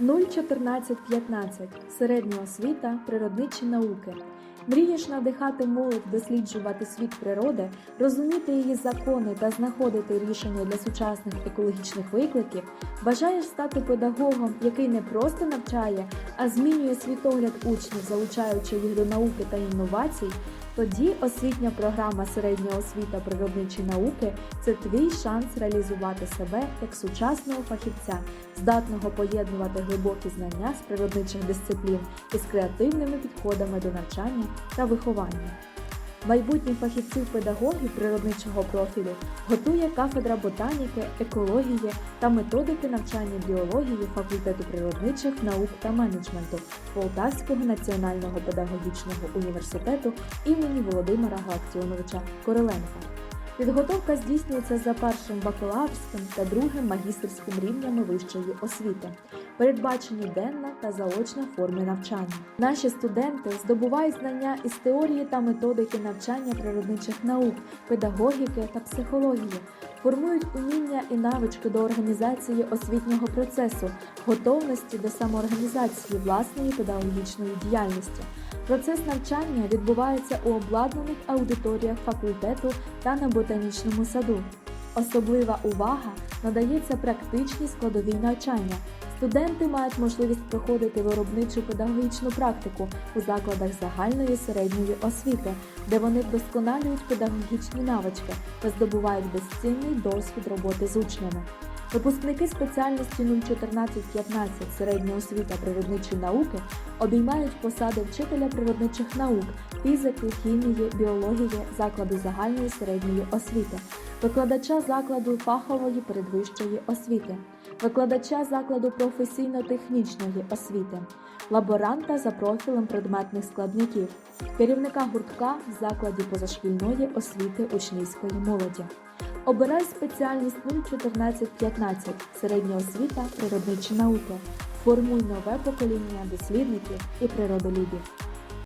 01415 середня освіта, природничі науки. Мрієш надихати молодь досліджувати світ природи, розуміти її закони та знаходити рішення для сучасних екологічних викликів. Бажаєш стати педагогом, який не просто навчає, а змінює світогляд учнів, залучаючи їх до науки та інновацій. Тоді освітня програма Середня освіта природничі науки це твій шанс реалізувати себе як сучасного фахівця, здатного поєднувати глибокі знання з природничих дисциплін із креативними підходами до навчання та виховання. Майбутніх фахівців-педагогів природничого профілю готує кафедра ботаніки, екології та методики навчання біології факультету природничих наук та менеджменту Полтавського національного педагогічного університету імені Володимира Галактіоновича Короленка. Підготовка здійснюється за першим бакалаврським та другим магістерським рівнями вищої освіти. Передбачені денна та заочна форми навчання. Наші студенти здобувають знання із теорії та методики навчання природничих наук, педагогіки та психології, формують уміння і навички до організації освітнього процесу, готовності до самоорганізації власної педагогічної діяльності. Процес навчання відбувається у обладнаних аудиторіях факультету та на ботанічному саду. Особлива увага надається практичній складовій навчання. Студенти мають можливість проходити виробничу педагогічну практику у закладах загальної середньої освіти, де вони вдосконалюють педагогічні навички та здобувають безцінний досвід роботи з учнями. Випускники спеціальності 01415 середня освіта природничі науки обіймають посади вчителя природничих наук, фізики, хімії, біології, закладу загальної середньої освіти, викладача закладу фахової передвищої освіти, викладача закладу професійно-технічної освіти, лаборанта за профілем предметних складників, керівника гуртка в закладі позашкільної освіти учнівської молоді. Обирай спеціальність 01415 середня освіта, природничі науки. Формуй нове покоління дослідників і природолюбів.